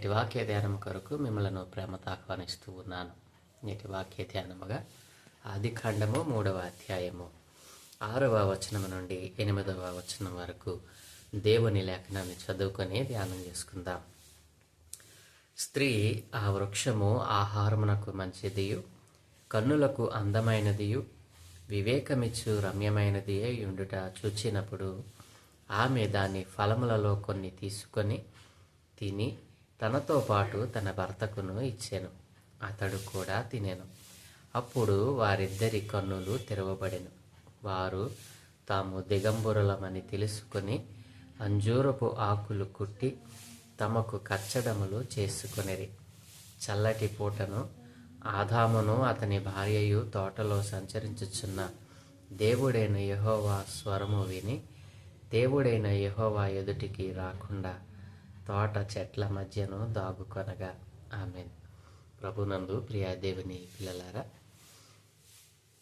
నేటి వాక్య ధ్యానం కొరకు మిమ్మలను ప్రేమతో ఆహ్వానిస్తూ ఉన్నాను. నేటి వాక్య ధ్యానముగా ఆది ఖండము మూడవ అధ్యాయము. ఆరవ వచనము నుండి ఎనిమిదవ వచనం వరకు దేవుని లేఖనాన్ని చదువుకొని ధ్యానం చేసుకుందాం. స్త్రీ ఆ వృక్షము ఆహారమునకు మంచిదియు కన్నులకు అందమైనదియు వివేకమిచ్చు రమ్యమైనది ఉండుట చూచినప్పుడు ఆమె దాని ఫలములలో కొన్ని తీసుకొని తిని తనతో పాటు తన భర్తకును ఇచ్చాను. అతడు కూడా తినేను. అప్పుడు వారిద్దరి కన్నులు తెరవబడెను. వారు తాము దిగంబరులమని తెలుసుకొని అంజూరపు ఆకులు కుట్టి తమకు కచ్చడములు చేసుకొనిరి. చల్లటి పూటను ఆదామును అతని భార్యయు తోటలో సంచరించుచున్న దేవుడైన యహోవా స్వరము విని దేవుడైన యహోవా ఎదుటికి రాకుండా తోట చెట్ల మధ్యను దాగుకొనగా ఆమె ప్రభునందు ప్రియాదేవుని పిల్లలారా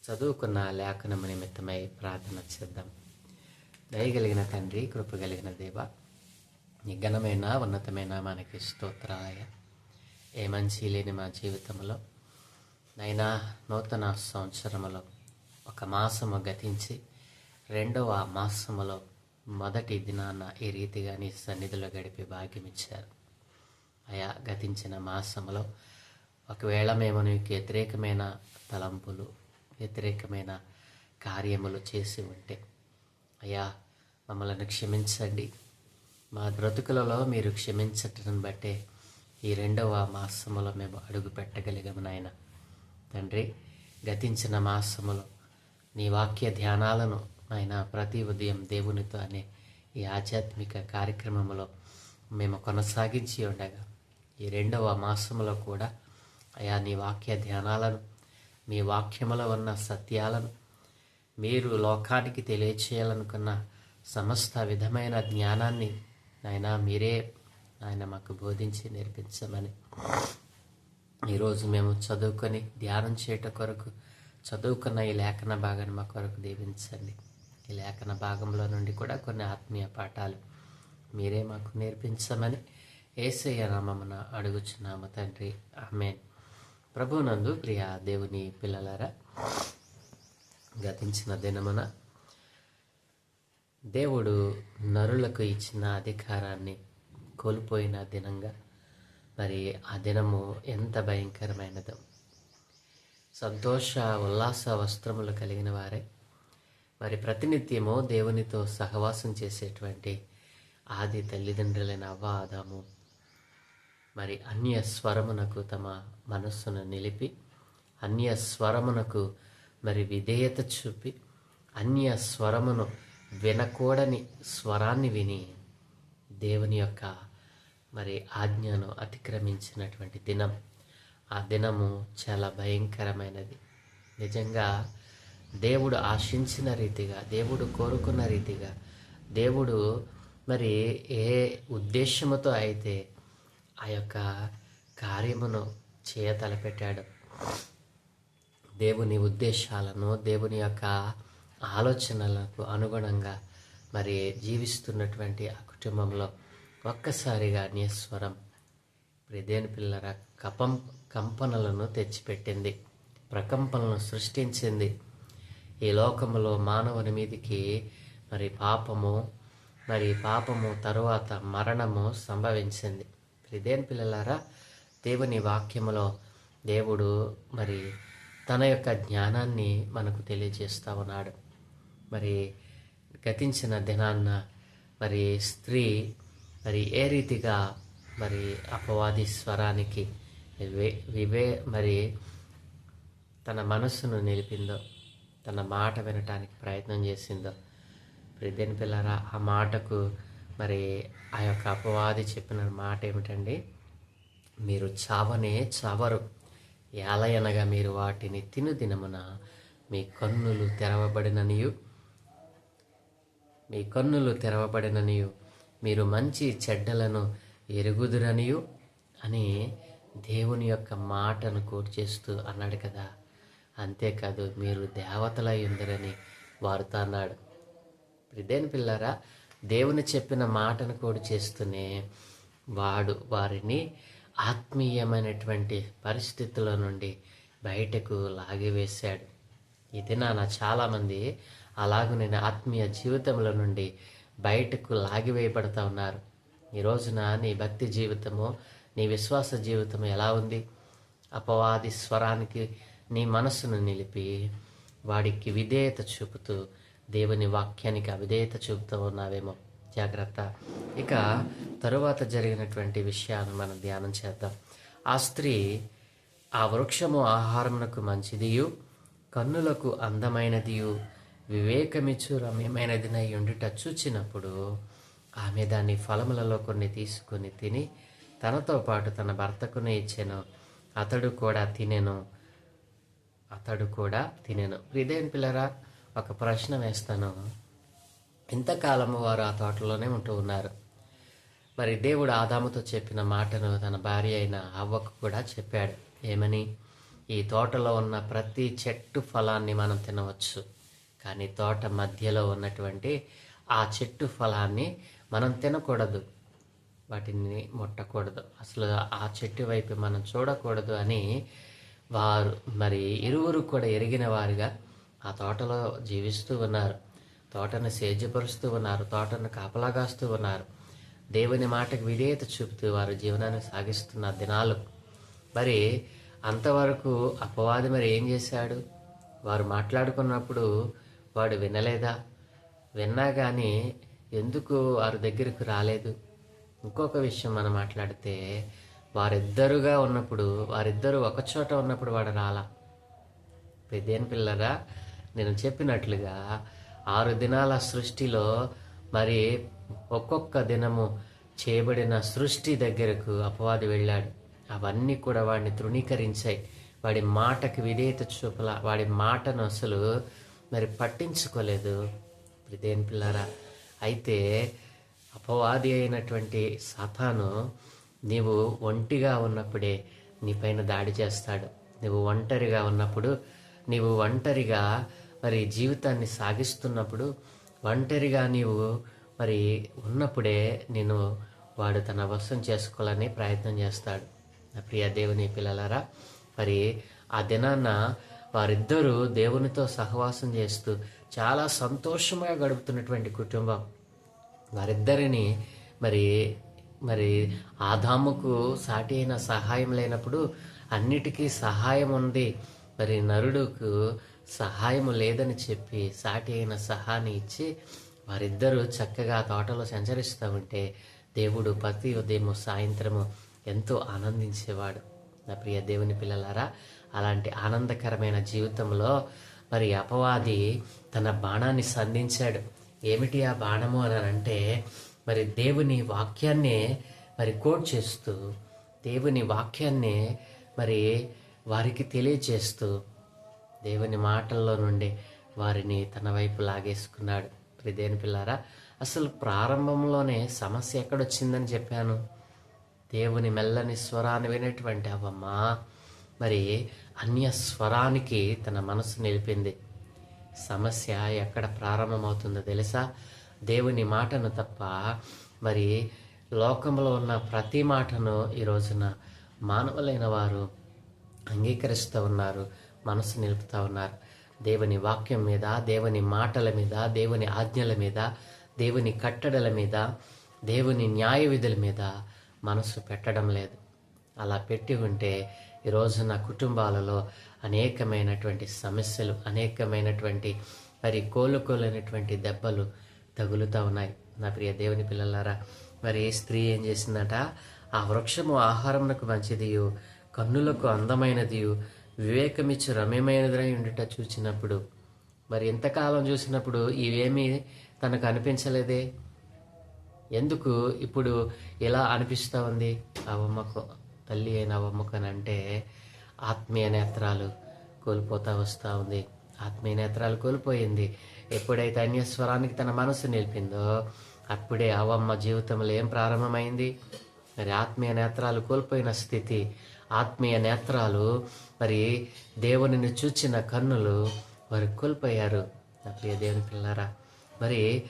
చదువుకున్న లేఖనము నిమిత్తమై ప్రార్థన చేద్దాం. దయగలిగిన తండ్రి కృపగలిగిన దేవ నిఘనమైన ఉన్నతమైన మనకి స్తోత్రాలయ ఏ మంచి లేని మా జీవితంలో నైనా నూతన సంవత్సరములో ఒక మాసము గతించి రెండవ మాసములో మొదటి దినాన ఈ రీతిగా నీ సన్నిధిలో గడిపే భాగ్యం ఇచ్చారు. అయా గతించిన మాసములో ఒకవేళ మేము నీకు వ్యతిరేకమైన తలంపులు వ్యతిరేకమైన కార్యములు చేసి ఉంటే అయ్యా మమ్మల్ని క్షమించండి. మా బ్రతుకులలో మీరు క్షమించటం బట్టే ఈ రెండవ మాసములో మేము అడుగు పెట్టగలిగాము నాయన. తండ్రి గతించిన మాసములో నీ వాక్య ధ్యానాలను ఆయన ప్రతి ఉదయం దేవునితో అనే ఈ ఆధ్యాత్మిక కార్యక్రమంలో మేము కొనసాగించి ఉండగా ఈ రెండవ మాసంలో కూడా అయా నీ వాక్య ధ్యానాలను మీ వాక్యములో ఉన్న సత్యాలను మీరు లోకానికి తెలియచేయాలనుకున్న సమస్త విధమైన జ్ఞానాన్ని ఆయన మీరే ఆయన మాకు బోధించి నేర్పించమని. ఈరోజు మేము చదువుకొని ధ్యానం చేయట కొరకు చదువుకున్న ఈ లేఖన భాగాన్ని మా కొరకు దీవించండి. ఈ లేఖన భాగంలో నుండి కూడా కొన్ని ఆత్మీయ పాఠాలు మీరే మాకు నేర్పించమని ఏసయ్య నామమున అడుగుచున్నాము తండ్రి. ఆమె ప్రభునందు ప్రియ దేవుని పిల్లలారా గతించిన దినమున దేవుడు నరులకు ఇచ్చిన అధికారాన్ని కోల్పోయిన దినంగా మరి ఆ దినము ఎంత భయంకరమైనదో. సంతోష ఉల్లాస వస్త్రములు కలిగిన వారే. మరి ప్రతినిత్యము దేవునితో సహవాసం చేసేటువంటి ఆది తల్లిదండ్రులైన అవ్వ ఆదాము మరి అన్య స్వరమునకు తమ మనస్సును నిలిపి అన్య స్వరమునకు మరి విధేయత చూపి అన్య స్వరమును వినకూడని స్వరాన్ని విని దేవుని యొక్క మరి ఆజ్ఞను అతిక్రమించినటువంటి దినం. ఆ దినము చాలా భయంకరమైనది. నిజంగా దేవుడు ఆశించిన రీతిగా దేవుడు కోరుకున్న రీతిగా దేవుడు మరి ఏ ఉద్దేశముతో అయితే ఆ యొక్క కార్యమును చేయ తలపెట్టాడు దేవుని ఉద్దేశాలను దేవుని యొక్క ఆలోచనలకు అనుగుణంగా మరి జీవిస్తున్నటువంటి ఆ కుటుంబంలో ఒక్కసారిగా అన్యస్వరం ప్రదేని పిల్లర కపం కంపనలను తెచ్చిపెట్టింది ప్రకంపనలను సృష్టించింది. ఈ లోకములో మానవుని మీదికి మరి పాపము మరి పాపము తరువాత మరణము సంభవించింది. దేని పిల్లలారా? దేవుని వాక్యములో దేవుడు మరి తన యొక్క జ్ఞానాన్ని మనకు తెలియజేస్తూ ఉన్నాడు. మరి గతించిన దినాన్న మరి స్త్రీ మరి ఏ రీతిగా మరి అపవాది స్వరానికి వివే వివే మరి తన మనస్సును నిలిపిందో తన మాట వినటానికి ప్రయత్నం చేసిందో. దేని పిల్లరా ఆ మాటకు మరి ఆ యొక్క అపవాది చెప్పిన మాట ఏమిటండి? మీరు చావనే చావరు. ఏలయనగా మీరు వాటిని తిను దినమున మీ కన్నులు తెరవబడిననియు. మీ కన్నులు తెరవబడిననియు. మీరు మంచి చెడ్డలను ఎరుగుదురనియు అని దేవుని యొక్క మాటను కోర్చేస్తూ అన్నాడు కదా. అంతేకాదు మీరు దేవతలై ఉందరని వారితో అన్నాడు. ఇదేని పిల్లారా దేవుని చెప్పిన మాటను కూడా చేస్తూనే వాడు వారిని ఆత్మీయమైనటువంటి పరిస్థితుల నుండి బయటకు లాగివేశాడు. ఇది నాన్న చాలామంది అలాగే నేను ఆత్మీయ జీవితంలో నుండి బయటకు లాగివేయబడతా ఉన్నారు. ఈ రోజున నీ భక్తి జీవితము నీ విశ్వాస జీవితం ఎలా ఉంది? అపవాది స్వరానికి నీ మనస్సును నిలిపి వాడికి విధేయత చూపుతూ దేవుని వాక్యానికి అవిధేయత చూపుతూ ఉన్నావేమో. జాగ్రత్త. ఇక తరువాత జరిగినటువంటి విషయాన్ని మనం ధ్యానం చేద్దాం. ఆ స్త్రీ ఆ వృక్షము ఆహారమునకు మంచిదియు కన్నులకు అందమైనదియు వివేకమిచ్చు రమ్యమైనదినై ఉండుట చూచినప్పుడు ఆమె దాని ఫలములలో కొన్ని తీసుకొని తిని తనతో పాటు తన భర్తకునే ఇచ్చెను. అతడు కూడా తినెను. అతడు కూడా తినెను. హృదయం పిల్లరా ఒక ప్రశ్న వేస్తాను. ఇంతకాలము వారు ఆ తోటలోనే ఉంటూ ఉన్నారు. మరి దేవుడు ఆదాముతో చెప్పిన మాటను తన భార్య అయిన అవ్వకు కూడా చెప్పాడు. ఏమని? ఈ తోటలో ఉన్న ప్రతి చెట్టు ఫలాన్ని మనం తినవచ్చు. కానీ తోట మధ్యలో ఉన్నటువంటి ఆ చెట్టు ఫలాన్ని మనం తినకూడదు. వాటిని ముట్టకూడదు. అసలు ఆ చెట్టు వైపు మనం చూడకూడదు అని వారు మరి ఇరువురు కూడా ఎరిగిన వారుగా ఆ తోటలో జీవిస్తూ ఉన్నారు. తోటను సేద్యపరుస్తూ ఉన్నారు. తోటను కాపలాగాస్తూ ఉన్నారు. దేవుని మాటకు విధేయత చూపుతూ వారు జీవనాన్ని సాగిస్తున్న దినాలు. మరి అంతవరకు అపవాది మరి ఏం చేశాడు? వారు మాట్లాడుకున్నప్పుడు వాడు వినలేదా? విన్నా కానీ ఎందుకు వారి దగ్గరకు రాలేదు? ఇంకొక విషయం మనం మాట్లాడితే వారిద్దరుగా ఉన్నప్పుడు వారిద్దరూ ఒకచోట ఉన్నప్పుడు వాడు రాలా. పెద్దేని పిల్లరా నేను చెప్పినట్లుగా ఆరు దినాల సృష్టిలో మరి ఒక్కొక్క దినము చేయబడిన సృష్టి దగ్గరకు అపవాది వెళ్ళాడు. అవన్నీ కూడా వాడిని తృణీకరించాయి. వాడి మాటకి విధేయత చూపల వాడి మాటను అసలు మరి పట్టించుకోలేదు. దేని పిల్లరా అయితే అపవాది అయినటువంటి సతాను నీవు ఒంటిగా ఉన్నప్పుడే నీపైన దాడి చేస్తాడు. నువ్వు ఒంటరిగా ఉన్నప్పుడు నీవు ఒంటరిగా మరి జీవితాన్ని సాగిస్తున్నప్పుడు ఒంటరిగా నీవు మరి ఉన్నప్పుడే నేను వాడు తన వశం చేసుకోవాలని ప్రయత్నం చేస్తాడు. నా ప్రియ దేవుని పిల్లలారా మరి ఆ దినాన వారిద్దరూ దేవునితో సహవాసం చేస్తూ చాలా సంతోషంగా గడుపుతున్నటువంటి కుటుంబం. వారిద్దరిని మరి మరి ఆదాముకు సాటి అయిన సహాయం లేనప్పుడు అన్నిటికీ సహాయం ఉంది. మరి నరుడుకు సహాయం లేదని చెప్పి సాటి అయిన సహాన్ని ఇచ్చి వారిద్దరూ చక్కగా తోటలో సంచరిస్తూ ఉంటే దేవుడు ప్రతి ఉదయము సాయంత్రము ఎంతో ఆనందించేవాడు. నా ప్రియ దేవుని పిల్లలారా అలాంటి ఆనందకరమైన జీవితంలో మరి అపవాది తన బాణాన్ని సంధించాడు. ఏమిటి ఆ బాణము అని అంటే మరి దేవుని వాక్యాన్నే మరి కోట్ చేస్తూ దేవుని వాక్యాన్నే మరి వారికి తెలియచేస్తూ దేవుని మాటల్లో నుండి వారిని తన వైపు లాగేసుకున్నాడు. ప్రిదేని పిల్లారా అసలు ప్రారంభంలోనే సమస్య ఎక్కడొచ్చిందని చెప్పాను. దేవుని మెల్లని స్వరాన్ని వినేటువంటి అవమ్మ మరి అన్య స్వరానికి తన మనసు నిలిపింది. సమస్య ఎక్కడ ప్రారంభమవుతుందో తెలుసా? దేవుని మాటను తప్ప మరి లోకంలో ఉన్న ప్రతి మాటను ఈ రోజున మానవులైన వారు అంగీకరిస్తూ ఉన్నారు మనసు నిలుపుతూ ఉన్నారు. దేవుని వాక్యం మీద దేవుని మాటల మీద దేవుని ఆజ్ఞల మీద దేవుని కట్టడల మీద దేవుని న్యాయ విధుల మీద మనసు పెట్టడం లేదు. అలా పెట్టి ఉంటే ఈ రోజున కుటుంబాలలో అనేకమైనటువంటి సమస్యలు అనేకమైనటువంటి మరి కోలుకోలేనటువంటి దెబ్బలు తగులుతూ ఉన్నాయి. నా ప్రియ దేవుని పిల్లలారా మరి ఏ స్త్రీ ఏం చేసిందట? ఆ వృక్షము ఆహారమునకు మంచిదియు కన్నులకు అందమైనదియు వివేకమిచ్చు రమ్యమైనదిరై ఉండుట చూచినప్పుడు. మరి ఎంతకాలం చూసినప్పుడు ఇవేమీ తనకు అనిపించలేదే? ఎందుకు ఇప్పుడు ఎలా అనిపిస్తూ ఉంది? అవమ్మకు తల్లి అయిన అవమ్మకు అని అంటే ఆత్మీయ నేత్రాలు కోల్పోతా వస్తూ ఉంది. ఆత్మీయ నేత్రాలు కోల్పోయింది. ఎప్పుడైతే అన్యస్వరానికి తన మనసు నిలిపిందో అప్పుడే అవమ్మ జీవితంలో ఏం ప్రారంభమైంది? మరి ఆత్మీయ నేత్రాలు కోల్పోయిన స్థితి. ఆత్మీయ నేత్రాలు మరి దేవునిని చూచిన కన్నులు వారు కోల్పోయారు. నా ప్రియ దేవుని పిల్లారా మరి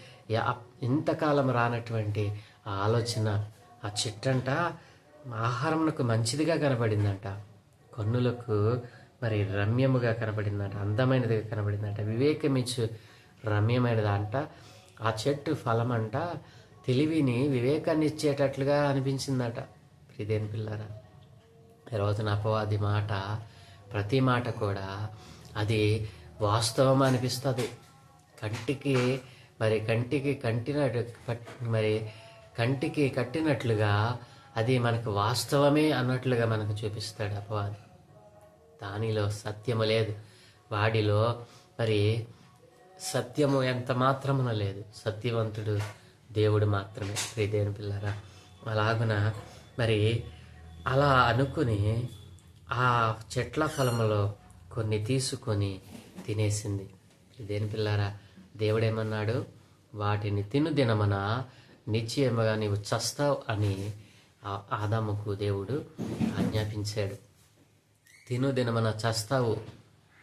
ఇంతకాలం రానటువంటి ఆ ఆలోచన ఆ చెట్టంట ఆహారంకు మంచిదిగా కనబడిందంట. కన్నులకు మరి రమ్యముగా కనబడిందంట అందమైనదిగా కనబడిందంట. వివేకమిచ్చు రమ్యమైనది అంట ఆ చెట్టు ఫలం అంట తెలివిని వివేకాన్ని ఇచ్చేటట్లుగా అనిపించిందట. ప్రిదేని పిల్లరా రోజున అపవాది మాట ప్రతి మాట కూడా అది వాస్తవం అనిపిస్తుంది. కంటికి మరి కంటికి కంటినట్టు మరి కంటికి కట్టినట్లుగా అది మనకు వాస్తవమే అన్నట్లుగా మనకు చూపిస్తాడు అపవాది. దానిలో సత్యము లేదు. వాడిలో మరి సత్యము ఎంత మాత్రమున లేదు. సత్యవంతుడు దేవుడు మాత్రమే. ప్రియదేని పిల్లరా అలాగున మరి అలా అనుకుని ఆ చెట్ల ఫలములో కొన్ని తీసుకొని తినేసింది. దేని పిల్లారా దేవుడేమన్నాడు? వాటిని తిను దినమన నిశ్చయముగా నీవు చస్తావు అని ఆ ఆదాముకు దేవుడు ఆజ్ఞాపించాడు. తిను దినమన చస్తావు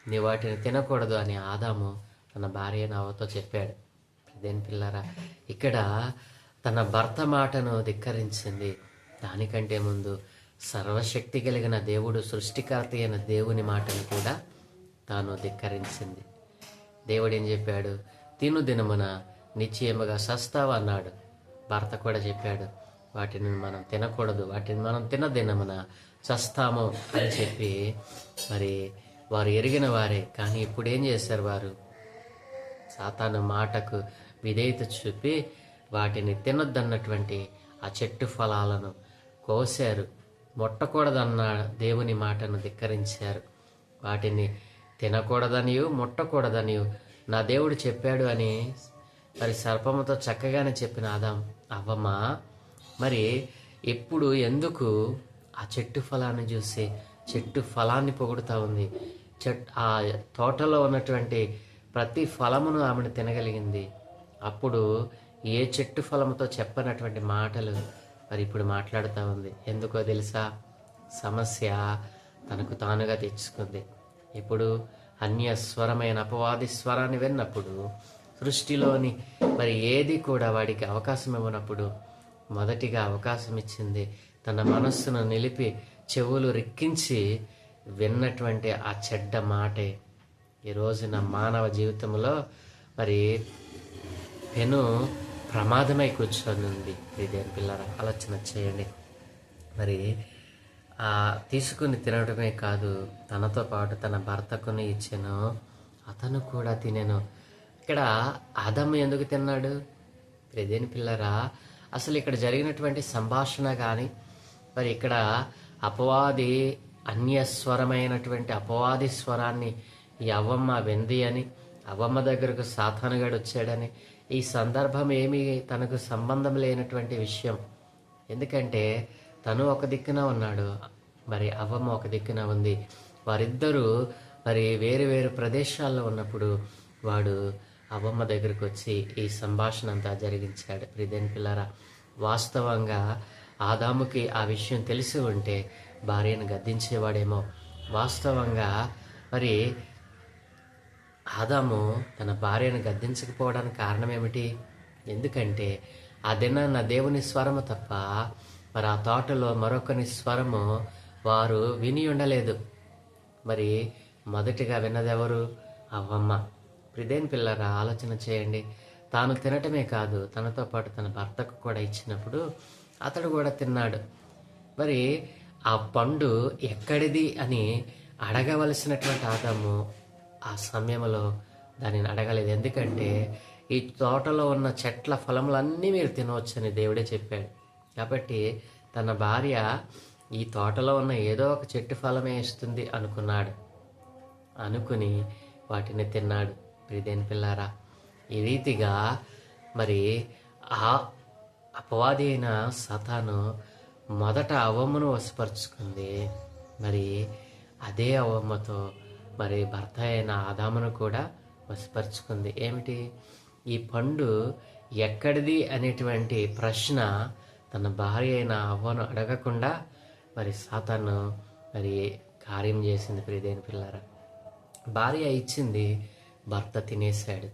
నీ వాటిని తినకూడదు అని ఆదాము తన భార్య నవ్వుతో చెప్పాడు. ఇదేం పిల్లరా ఇక్కడ తన భర్త మాటను ధిక్కరించింది. దానికంటే ముందు సర్వశక్తి కలిగిన దేవుడు సృష్టికర్త అయిన దేవుని మాటను కూడా తాను ధిక్కరించింది. దేవుడు ఏం చెప్పాడు? తిను దినమున నిశ్చయముగా సస్తావు అన్నాడు. భర్త కూడా చెప్పాడు. వాటిని మనం తినకూడదు. వాటిని మనం తిన దినమున చస్తాము అని చెప్పి మరి వారు ఎరిగిన వారే. కానీ ఇప్పుడు ఏం చేశారు వారు? సాతాను మాటకు విధేయత చూపి వాటిని తినొద్దన్నటువంటి ఆ చెట్టు ఫలాలను కోసారు ముట్టకూడదన్న దేవుని మాటను ధిక్కరించారు. వాటిని తినకూడదనియు ముట్టకూడదనియు నా దేవుడు చెప్పాడు అని మరి సర్పముతో చక్కగానే చెప్పిన ఆదాం అవ్వమా మరి ఎప్పుడు ఎందుకు ఆ చెట్టు ఫలాన్ని చూసి చెట్టు ఫలాన్ని పొగుడుతూ ఉంది? చెట్ ఆ తోటలో ఉన్నటువంటి ప్రతి ఫలమును ఆమెను తినగలిగింది. అప్పుడు ఏ చెట్టు ఫలముతో చెప్పనటువంటి మాటలు మరి ఇప్పుడు మాట్లాడుతూ ఉంది. ఎందుకో తెలుసా? సమస్య తనకు తానుగా తెచ్చుకుంది. ఇప్పుడు అన్య స్వరమైన అపవాది స్వరాన్ని విన్నప్పుడు సృష్టిలోని మరి ఏది కూడా వాడికి అవకాశం ఇవ్వనప్పుడు మొదటిగా అవకాశం ఇచ్చింది తన మనస్సును నిలిపి చెవులు రిక్కించి విన్నటువంటి ఆ చెడ్డ మాటే. ఈ రోజున మానవ జీవితంలో మరి పెను ప్రమాదమై కూర్చొని ఉంది ఇదేం పిల్లల ఆలోచన చేయండి. మరి తీసుకుని తినడమే కాదు తనతో పాటు తన భర్తకుని ఇచ్చాను అతను కూడా తినేను. ఇక్కడ ఆదమ్మ ఎందుకు తిన్నాడు? ఇదేని పిల్లరా అసలు ఇక్కడ జరిగినటువంటి సంభాషణ కానీ మరి ఇక్కడ అపవాది అన్యస్వరమైనటువంటి అపవాది స్వరాన్ని ఈ అవ్వమ్మ వెంది అని అవ్వమ్మ దగ్గరకు సాతానుగాడు వచ్చాడని ఈ సందర్భం ఏమీ తనకు సంబంధం లేనటువంటి విషయం. ఎందుకంటే తను ఒక దిక్కున ఉన్నాడు మరి అవ్వమ్మ ఒక దిక్కున ఉంది. వారిద్దరూ మరి వేరు వేరు ప్రదేశాల్లో ఉన్నప్పుడు వాడు అవ్వమ్మ దగ్గరకు వచ్చి ఈ సంభాషణ అంతా జరిగించాడు. ప్రిదేన్ పిల్లరా వాస్తవంగా ఆదాముకి ఆ విషయం తెలిసి ఉంటే భార్యను గద్దించేవాడేమో. వాస్తవంగా మరి ఆదాము తన భార్యను గద్దించకపోవడానికి కారణం ఏమిటి ఎందుకంటే ఆ దినాన్న దేవుని స్వరము తప్ప మరి ఆ తోటలో మరొకని స్వరము వారు విని ఉండలేదు. మరి మొదటిగా విన్నదెవరు? అవ్వమ్మ. ప్రిదేన్ పిల్లరా ఆలోచన చేయండి. తాను తినటమే కాదు తనతో పాటు తన భర్తకు కూడా ఇచ్చినప్పుడు అతడు కూడా తిన్నాడు. మరి ఆ పండు ఎక్కడిది అని అడగవలసినటువంటి ఆదాము ఆ సమయంలో దానిని అడగలేదు. ఎందుకంటే ఈ తోటలో ఉన్న చెట్ల ఫలములన్నీ మీరు తినవచ్చని దేవుడే చెప్పాడు. కాబట్టి తన భార్య ఈ తోటలో ఉన్న ఏదో ఒక చెట్టు ఫలమే ఇస్తుంది అనుకున్నాడు. అనుకుని వాటిని తిన్నాడు. ప్రిదేని పిల్లారా ఈ రీతిగా మరి ఆ అపవాది అయిన సతాను మొదట అవమ్మను వశపరుచుకుంది. మరి అదే అవమ్మతో మరి భర్త అయిన ఆదామును కూడా వసపరుచుకుంది ఏమిటి? ఈ పండు ఎక్కడిది అనేటువంటి ప్రశ్న తన భార్య అయిన అవ్వను అడగకుండా మరి సాతాను మరి కార్యం చేసింది ప్రియదేని పిల్లరా. భార్య ఇచ్చింది భర్త తినేశాడు.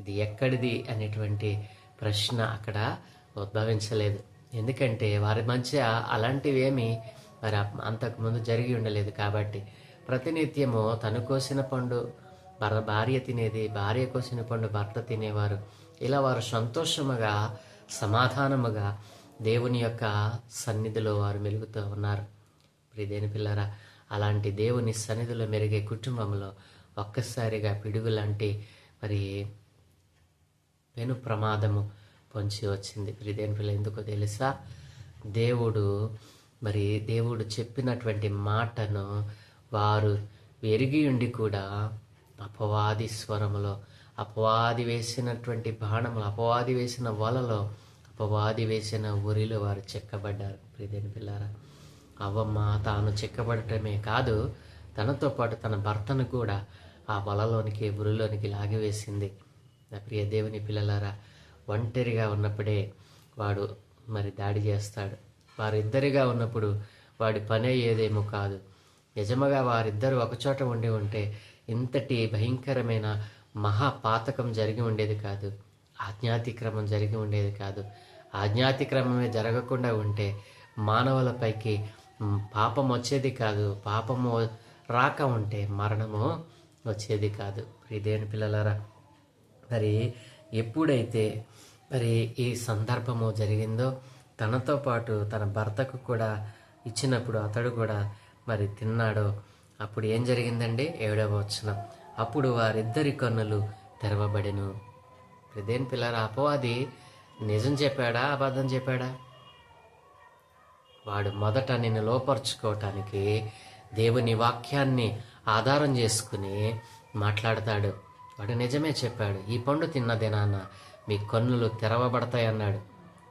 ఇది ఎక్కడిది అనేటువంటి ప్రశ్న అక్కడ ఉద్భవించలేదు. ఎందుకంటే వారి మధ్య అలాంటివేమీ మరి అంతకుముందు జరిగి ఉండలేదు కాబట్టి ప్రతినిత్యము తను కోసిన పండు భర భార్య తినేది భార్య కోసిన పండు భర్త తినేవారు. ఇలా వారు సంతోషముగా సమాధానముగా దేవుని యొక్క సన్నిధిలో వారు మెలుగుతూ ఉన్నారు. ప్రిదేని పిల్లరా అలాంటి దేవుని సన్నిధిలో మెరిగే కుటుంబంలో ఒక్కసారిగా పిడుగు లాంటి మరి పెను ప్రమాదము పొంచి వచ్చింది. ప్రిదేని పిల్ల ఎందుకో తెలుసా? దేవుడు మరి దేవుడు చెప్పినటువంటి మాటను వారు ఎరిగి ఉండి కూడా అపవాది స్వరములో అపవాది వేసినటువంటి బాణములు అపవాది వేసిన వలలో అపవాది వేసిన ఉరిలో వారు చెక్కబడ్డారు. ప్రియదేని పిల్లారా అవ్వమ్మ తాను చెక్కబడటమే కాదు తనతో పాటు తన భర్తను కూడా ఆ వలలోనికి ఉరిలోనికి లాగివేసింది. నా ప్రియ దేవుని పిల్లలారా ఒంటరిగా ఉన్నప్పుడే వాడు మరి దాడి చేస్తాడు. వారిద్దరిగా ఉన్నప్పుడు వాడి పనే ఏదేమో కాదు. నిజముగా వారిద్దరూ ఒకచోట ఉండి ఉంటే ఇంతటి భయంకరమైన మహాపాతకం జరిగి ఉండేది కాదు. ఆజ్ఞాతిక్రమం జరిగి ఉండేది కాదు. ఆజ్ఞాతిక్రమమే జరగకుండా ఉంటే మానవులపైకి పాపం వచ్చేది కాదు. పాపము రాక ఉంటే మరణము వచ్చేది కాదు. ఇదేని పిల్లలారా మరి ఎప్పుడైతే మరి ఈ సందర్భము జరిగిందో తనతో పాటు తన భర్తకు కూడా ఇచ్చినప్పుడు అతడు కూడా మరి తిన్నాడో. అప్పుడు ఏం జరిగిందండి? ఏడవ వచనం. అప్పుడు వారిద్దరి కన్నులు తెరవబడెను. ప్రదేన్ పిల్లల అపవాది నిజం చెప్పాడా? అబద్ధం చెప్పాడా? వాడు మొదట నిన్ను లోపరుచుకోవటానికి దేవుని వాక్యాన్ని ఆధారం చేసుకుని మాట్లాడతాడు. వాడు నిజమే చెప్పాడు. ఈ పండు తిన్నదేనాన్న మీ కన్నులు తెరవబడతాయన్నాడు.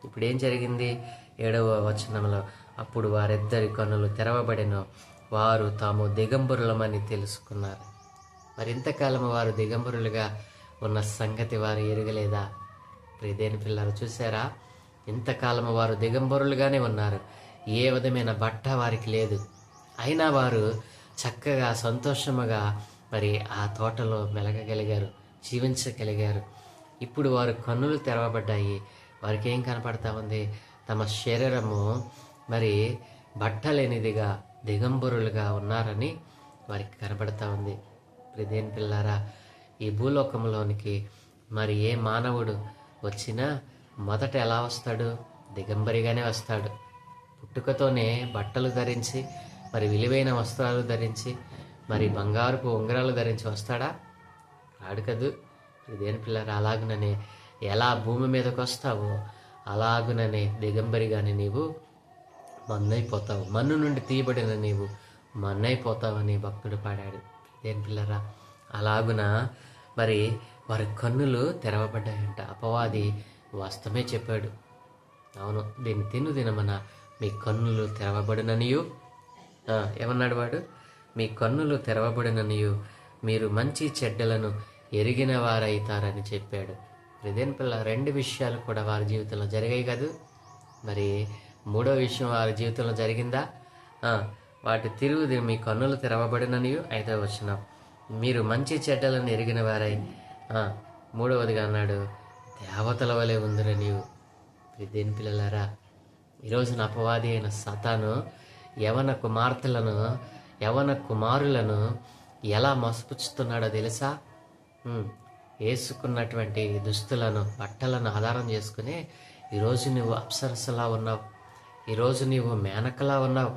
ఇప్పుడు ఏం జరిగింది? ఏడవ వచనంలో అప్పుడు వారిద్దరి కన్నులు తెరవబడిన వారు తాము దిగంబరులమని తెలుసుకున్నారు. మరి వారు దిగంబరులుగా ఉన్న సంగతి వారు ఎరగలేదా? ప్రిదేని పిల్లలు చూసారా ఇంతకాలం వారు దిగంబరులుగానే ఉన్నారు. ఏ విధమైన బట్ట వారికి లేదు. అయినా వారు చక్కగా సంతోషముగా మరి ఆ తోటలో మెలగగలిగారు జీవించగలిగారు. ఇప్పుడు వారు కన్నులు తెరవబడ్డాయి. వారికి ఏం కనపడతా ఉంది? తమ శరీరము మరి బట్టలేనిదిగా దిగంబరులుగా ఉన్నారని వారికి కనబడతా ఉంది. ప్రదేన్ పిల్లారా ఈ భూలోకంలోనికి మరి ఏ మానవుడు వచ్చినా మొదట ఎలా వస్తాడు? దిగంబరిగానే వస్తాడు. పుట్టుకతోనే బట్టలు ధరించి మరి విలువైన వస్త్రాలు ధరించి మరి బంగారుపు ఉంగరాలు ధరించి వస్తాడా? రాడు కదూ. ఇదేం పిల్లరా అలాగుననే ఎలా భూమి మీదకి వస్తావో అలాగుననే దిగంబరిగానే నీవు మన్నైపోతావు. మన్ను నుండి తీయబడిన నీవు మన్నైపోతావని భక్తుడు పాడాడు. దేని పిల్లరా? అలాగున? మరి వారి కన్నులు తెరవబడ్డాయంట. అపవాది వాస్తవమే చెప్పాడు. అవును దీన్ని తిను తినమన మీ కన్నులు తెరవబడిననియు. ఏమన్నాడు వాడు? మీ కన్నులు తెరవబడిననియు. మీరు మంచి చెడ్డలను ఎరిగిన వారైతారని చెప్పాడు. దేని పిల్ల రెండు విషయాలు కూడా వారి జీవితంలో జరిగాయి కదా? మరి మూడో విషయం వారి జీవితంలో జరిగిందా? వాటి తిరుగు మీ కన్నులు తెరవబడిననియు అయితే వచ్చిన మీరు మంచి చెడ్డలను ఎరిగిన వారై మూడవదిగా అన్నాడు దేవతల వలె ఉందిరా నీవు దేని పిల్లలారా ఈరోజున అపవాది అయిన సతాను యవన కుమార్తెలను యవన కుమారులను ఎలా మసపుచ్చుతున్నాడో తెలుసా? వేసుకున్నటువంటి దుస్తులను బట్టలను ఆధారం చేసుకుని ఈరోజు నువ్వు అప్సరసలా ఉన్నావు. ఈరోజు నీవు మేనకలా ఉన్నావు.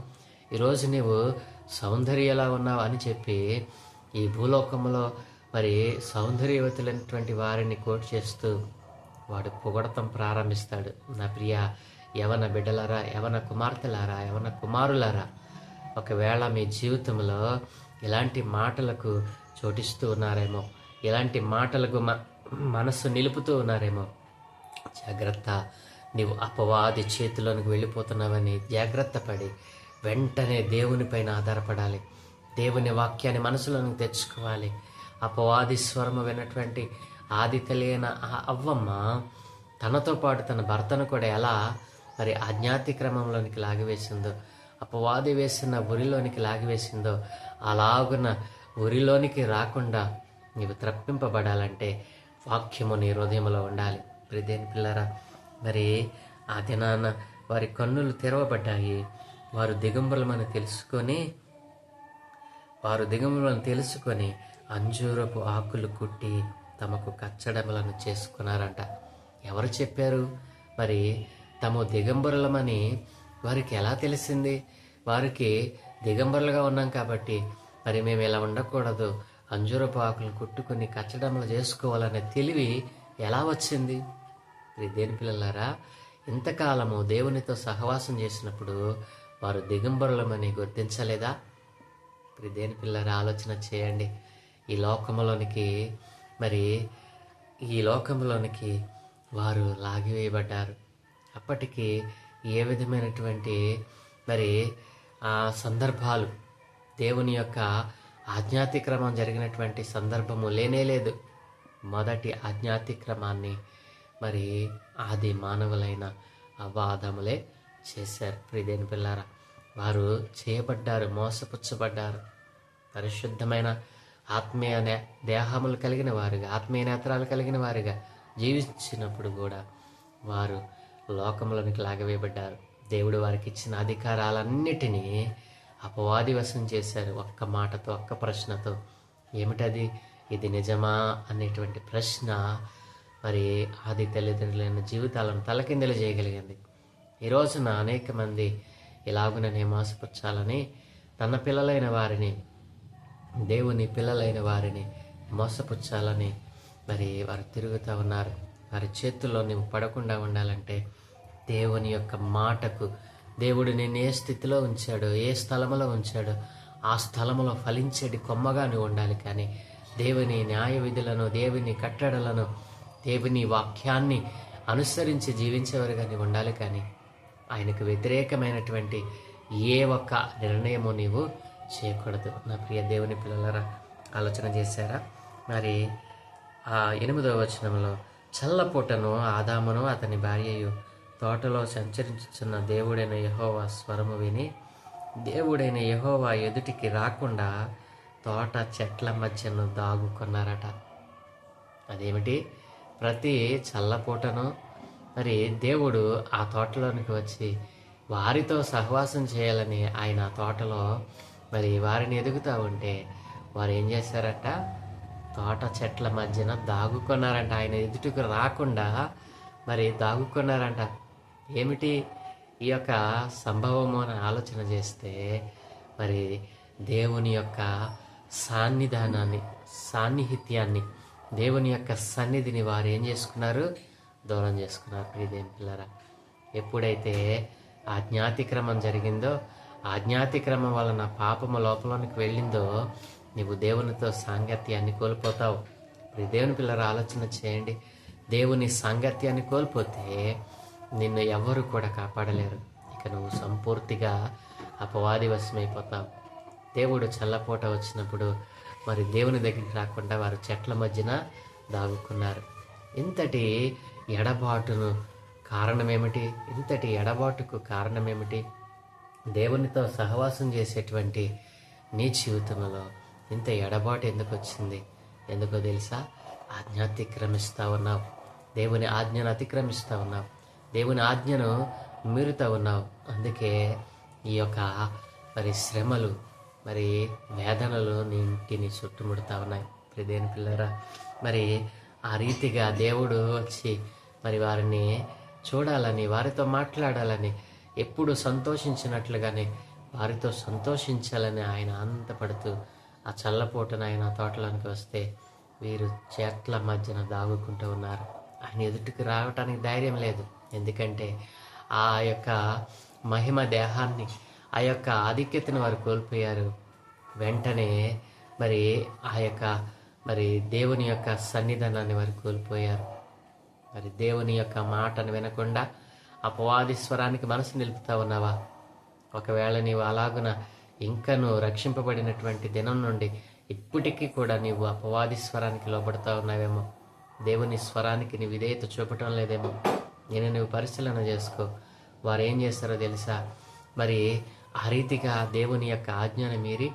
ఈరోజు నీవు సౌందర్యలా ఉన్నావు అని చెప్పి ఈ భూలోకంలో మరి సౌందర్యవతులైనటువంటి వారిని కోట్ చేస్తూ వాడు పొగడతం ప్రారంభిస్తాడు. నా ప్రియ యవన బిడ్డలారా యవన కుమార్తెలారా యవన కుమారులారా ఒకవేళ మీ జీవితంలో ఇలాంటి మాటలకు చోటిస్తూ ఉన్నారేమో ఇలాంటి మాటలకు మ మనస్సు నిలుపుతూ ఉన్నారేమో జాగ్రత్త. నీవు అపవాది చేతిలోనికి వెళ్ళిపోతున్నావని జాగ్రత్త పడి వెంటనే దేవునిపైన ఆధారపడాలి. దేవుని వాక్యాన్ని మనసులోనికి తెచ్చుకోవాలి. అపవాది స్వరము విన్నటువంటి ఆది తెలియన ఆ అవ్వమ్మ తనతో పాటు తన భర్తను కూడా ఎలా మరి అజ్ఞాతి క్రమంలోనికి లాగివేసిందో అపవాది వేసిన ఉరిలోనికి లాగివేసిందో అలాగున ఉరిలోనికి రాకుండా నీవు త్రప్పింపబడాలంటే వాక్యము నీ హృదయంలో ఉండాలి. ప్రదేని పిల్లరా మరి ఆ దినాన వారి కన్నులు తెరవబడ్డాయి. వారు దిగంబరులమని తెలుసుకొని వారు దిగంబరులను తెలుసుకొని అంజూరపు ఆకులు కుట్టి తమకు కచ్చడములను చేసుకున్నారంట. ఎవరు చెప్పారు? మరి తమ దిగంబరులమని వారికి ఎలా తెలిసింది? వారికి దిగంబరులుగా ఉన్నాం కాబట్టి మరి మేము ఇలా ఉండకూడదు. అంజూరపు ఆకులు కుట్టుకుని కచ్చడములు చేసుకోవాలనే తెలివి ఎలా వచ్చింది? ఇది దేని పిల్లలారా ఇంతకాలము దేవునితో సహవాసం చేసినప్పుడు వారు దిగంబరులమని గుర్తించలేదా? ఇప్పుడు దేని పిల్లల ఆలోచన చేయండి. ఈ లోకంలోనికి మరి ఈ లోకంలోనికి వారు లాగివేయబడ్డారు. అప్పటికి ఏ విధమైనటువంటి మరి ఆ సందర్భాలు దేవుని యొక్క ఆజ్ఞాతిక్రమం జరిగినటువంటి సందర్భము లేనే లేదు. మొదటి ఆజ్ఞాతిక్రమాన్ని మరి ఆది మానవులైన అవాదములే చేశారు. ప్రిదేని పిల్లారా వారు చేయబడ్డారు మోసపుచ్చబడ్డారు. పరిశుద్ధమైన ఆత్మీయ దేహములు కలిగిన వారుగా ఆత్మీయ నేత్రాలు కలిగిన వారుగా జీవించినప్పుడు కూడా వారు లోకంలోనికి లాగవేయబడ్డారు. దేవుడు వారికి ఇచ్చిన అధికారాలన్నిటినీ అపవాది వశం చేశారు. ఒక్క మాటతో ఒక్క ప్రశ్నతో. ఏమిటది? ఇది నిజమా? అనేటువంటి ప్రశ్న మరి ఆది తల్లిదండ్రులైన జీవితాలను తలకిందలు చేయగలిగింది. ఈ రోజున అనేక మంది ఇలాగుననే మోసపుచ్చాలని తన పిల్లలైన వారిని దేవుని పిల్లలైన వారిని మోసపుచ్చాలని మరి వారు తిరుగుతూ ఉన్నారు. వారి చేతుల్లో నువ్వు పడకుండా ఉండాలంటే దేవుని యొక్క మాటకు దేవుడు నిన్ను ఏ స్థితిలో ఉంచాడో ఏ స్థలములో ఉంచాడో ఆ స్థలములో ఫలించేటి కొమ్మగా నువ్వు ఉండాలి. కానీ దేవుని న్యాయ విధులను దేవుని కట్టడలను దేవుని వాక్యాన్ని అనుసరించి జీవించేవారు కానీ ఉండాలి కానీ ఆయనకు వ్యతిరేకమైనటువంటి ఏ ఒక్క నిర్ణయము నీవు చేయకూడదు. నా ప్రియ దేవుని పిల్లలరా ఆలోచన చేశారా? మరి ఆ ఎనిమిదవ వచనంలో చల్లపూటను ఆదామును అతని భార్యయు తోటలో సంచరించుచున్న దేవుడైన యహోవా స్వరము విని దేవుడైన యహోవా ఎదుటికి రాకుండా తోట చెట్ల మధ్యను దాగుకున్నారట. అదేమిటి? ప్రతి చల్లపూటను మరి దేవుడు ఆ తోటలోనికి వచ్చి వారితో సహవాసం చేయాలని ఆయన ఆ తోటలో మరి వారిని ఎదుగుతూ ఉంటే వారు ఏం చేశారట? తోట చెట్ల మధ్యన దాగుకున్నారంట. ఆయన ఎదుటికి రాకుండా మరి దాగుకున్నారంట. ఏమిటి? ఈ యొక్క సంభవము అని ఆలోచన చేస్తే మరి దేవుని యొక్క సాన్నిధానాన్ని సాన్నిహిత్యాన్ని దేవుని యొక్క సన్నిధిని వారు ఏం చేసుకున్నారు? దూరం చేసుకున్నారు. ప్రీదేం పిల్లరా ఎప్పుడైతే ఆ జ్ఞాతిక్రమం జరిగిందో ఆజ్ఞాతిక్రమం వలన పాపము లోపలోనికి వెళ్ళిందో నీవు దేవునితో సాంగత్యాన్ని కోల్పోతావు. ఇప్పుడు దేవుని పిల్లల ఆలోచన చేయండి. దేవుని సాంగత్యాన్ని కోల్పోతే నిన్ను ఎవరు కూడా కాపాడలేరు. ఇక నువ్వు సంపూర్తిగా అపవాది వశమైపోతావు. దేవుడు చల్లపూట వచ్చినప్పుడు మరి దేవుని దగ్గరికి రాకుండా వారు చెట్ల మధ్యన దాగుకున్నారు. ఇంతటి ఎడబాటును కారణమేమిటి? ఇంతటి ఎడబాటుకు కారణమేమిటి? దేవునితో సహవాసం చేసేటువంటి నీ జీవితంలో ఇంత ఎడబాటు ఎందుకు వచ్చింది? ఎందుకో తెలుసా? ఆజ్ఞ అతిక్రమిస్తూ ఉన్నావు. దేవుని ఆజ్ఞను అతిక్రమిస్తూ ఉన్నావు. దేవుని ఆజ్ఞను మీరుతూ ఉన్నావు. అందుకే ఈ యొక్క మరి శ్రమలు మరి వేదనలు నీ ఇంటిని చుట్టుముడుతూ ఉన్నాయి. ప్రదేని పిల్లరా మరి ఆ రీతిగా దేవుడు వచ్చి మరి వారిని చూడాలని వారితో మాట్లాడాలని ఎప్పుడు సంతోషించినట్లుగానే వారితో సంతోషించాలని ఆయన ఆనందపడుతూ ఆ చల్లపూటన ఆయన తోటలోనికి వస్తే వీరు చెట్ల మధ్యన దాగుకుంటూ ఉన్నారు. ఆయన ఎదుటికి రావటానికి ధైర్యం లేదు. ఎందుకంటే ఆ యొక్క మహిమ దేహాన్ని ఆ యొక్క ఆధిక్యతను వారు కోల్పోయారు. వెంటనే మరి ఆ యొక్క మరి దేవుని యొక్క సన్నిధానాన్ని వారు కోల్పోయారు. మరి దేవుని యొక్క మాటను వినకుండా అపవాది స్వరానికి మనసు నిలుపుతా ఉన్నావా? ఒకవేళ నీవు అలాగున ఇంకను రక్షింపబడినటువంటి దినం నుండి ఇప్పటికీ కూడా నీవు అపవాది స్వరానికి లోబడతా ఉన్నావేమో? దేవుని స్వరానికి నీ విధేయత చూపటం లేదేమో? నేను నువ్వు పరిశీలన చేసుకో. వారు ఏం చేస్తారో తెలుసా? మరి ఆ రీతిగా దేవుని యొక్క ఆజ్ఞను మీరి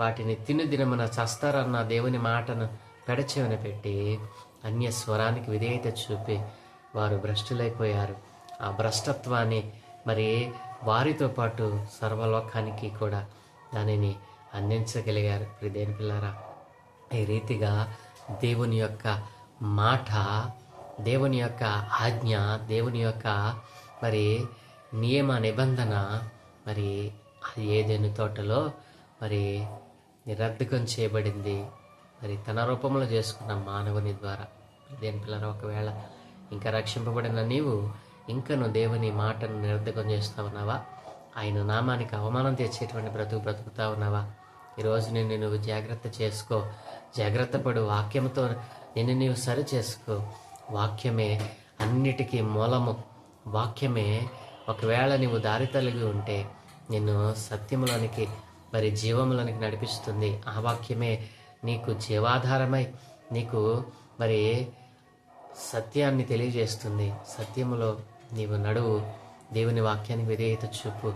వాటిని తిను దినమున చస్తారన్న దేవుని మాటను పెడచెవిన పెట్టి అన్య స్వరానికి విధేయత చూపి వారు భ్రష్టులైపోయారు. ఆ భ్రష్టత్వాన్ని మరి వారితో పాటు సర్వలోకానికి కూడా దానిని అందించగలిగారు. ప్రిదేని పిల్లరా ఈ రీతిగా దేవుని యొక్క మాట దేవుని యొక్క ఆజ్ఞ దేవుని యొక్క మరి నియమ నిబంధన మరి అది ఏదైనా తోటలో మరి నిరర్ధకం చేయబడింది. మరి తన రూపంలో చేసుకున్న మానవుని ద్వారా. దేని పిల్లల ఒకవేళ ఇంకా రక్షింపబడిన నీవు ఇంకను దేవుని మాటను నిరర్ధకం చేస్తూ ఉన్నావా? ఆయన నామానికి అవమానం తెచ్చేటువంటి బ్రతుకు బ్రతుకుతా ఉన్నావా? ఈరోజు నిన్ను నువ్వు జాగ్రత్త చేసుకో. జాగ్రత్త పడు. వాక్యంతో నిన్ను నీవు సరి చేసుకో. వాక్యమే అన్నిటికీ మూలము. వాక్యమే ఒకవేళ నీవు దారి తలిగి ఉంటే నిన్ను సత్యములోనికి మరి జీవములోనికి నడిపిస్తుంది. ఆ వాక్యమే నీకు జీవాధారమై నీకు మరి సత్యాన్ని తెలియజేస్తుంది. సత్యములో నీవు నడువు. దేవుని వాక్యానికి విధేయత చూపు.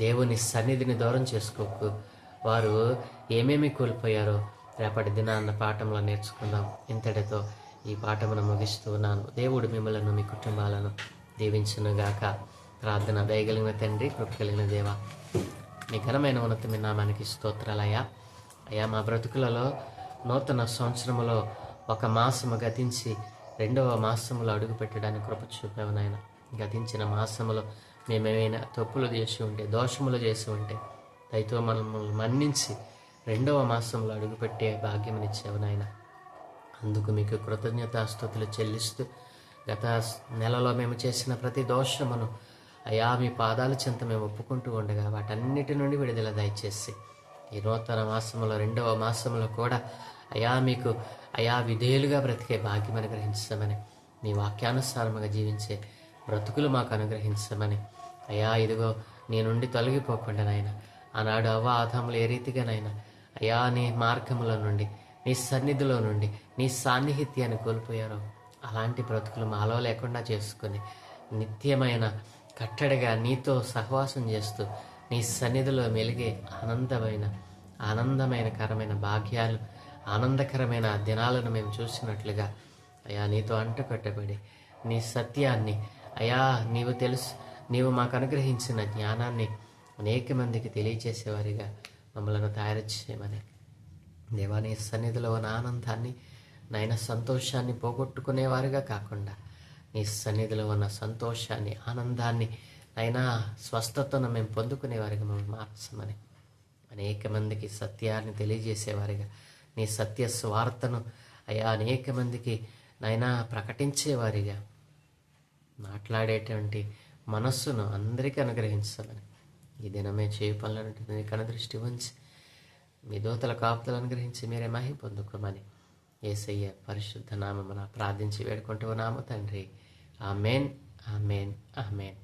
దేవుని సన్నిధిని దూరం చేసుకోకు. వారు ఏమేమి కోల్పోయారో రేపటి దినాన్న పాఠంలో నేర్చుకుందాం. ఇంతటితో ఈ పాఠమును ముగిస్తూ ఉన్నాను. దేవుడు మిమ్మలను మీ కుటుంబాలను దీవించునుగాక. ప్రార్థన దయగలిగిన తండ్రి కృప కలిగిన దేవ మీ ఘనమైన ఉన్నతమైన నామానికి స్తోత్రాలయ్యా. అయ్యా మా బ్రతుకులలో నూతన సంవత్సరములో ఒక మాసము గతించి రెండవ మాసములో అడుగు పెట్టడానికి కృప చూపావు నాయన. గతించిన మాసములో మేమేమైనా తప్పులు చేసి ఉంటే దోషములు చేసి ఉంటే దయతో మనల్ని మన్నించి రెండవ మాసంలో అడుగుపెట్టే భాగ్యమనిచ్చావు నాయన. అందుకు మీకు కృతజ్ఞతాస్తుతులు చెల్లిస్తూ గత నెలలో మేము చేసిన ప్రతి దోషమును అయా మీ పాదాల చింత మేము ఒప్పుకుంటూ ఉండగా వాటన్నిటి నుండి విడుదల దయచేసి. ఈ నూతన మాసంలో రెండవ మాసంలో కూడా అయా మీకు అయా విధేయులుగా బ్రతికే భాగ్యం అనుగ్రహించమని మీ వాక్యానుసారముగా జీవించే బ్రతుకులు మాకు అనుగ్రహించమని. అయా ఇదిగో నీ నుండి తొలగిపోకుండా నాయన ఆనాడు అవ్వ ఆదాములు ఏ రీతిగానైనా అయా నీ మార్గములో నుండి నీ సన్నిధిలో నుండి నీ సాన్నిహిత్యాన్ని కోల్పోయారో అలాంటి బ్రతుకులు మాలో లేకుండా చేసుకుని నిత్యమైన కట్టడిగా నీతో సహవాసం చేస్తూ నీ సన్నిధిలో మెలిగే ఆనందమైన ఆనందమైన కరమైన భాగ్యాలు ఆనందకరమైన దినాలను మేము చూసినట్లుగా అయా నీతో అంటుకట్టబడి నీ సత్యాన్ని అయా నీవు తెలుసు నీవు మాకు అనుగ్రహించిన జ్ఞానాన్ని అనేక మందికి తెలియచేసేవారిగా మమ్మలను తయారు చేయమని. దేవా నీ సన్నిధిలో ఉన్న ఆనందాన్ని నైనా సంతోషాన్ని పోగొట్టుకునేవారుగా కాకుండా నీ సన్నిధిలో ఉన్న సంతోషాన్ని ఆనందాన్ని అయినా స్వస్థతను మేము పొందుకునేవారిగా మేము మార్చమని. అనేక మందికి సత్యాన్ని తెలియజేసేవారిగా నీ సత్య స్వార్థను అయా అనేక మందికి నైనా ప్రకటించేవారిగా మాట్లాడేటువంటి మనస్సును అందరికీ అనుగ్రహించాలని ఈ దినమే చేయ పనులన్నింటినీ కనదృష్టి ఉంచి మీ దోతల కాపుతలు అనుగ్రహించి మీరే మహి పొందుకోమని. ఏసయ్య పరిశుద్ధ నామమున ప్రార్థించి వేడుకుంటూ నామ తండ్రి. Amen amen amen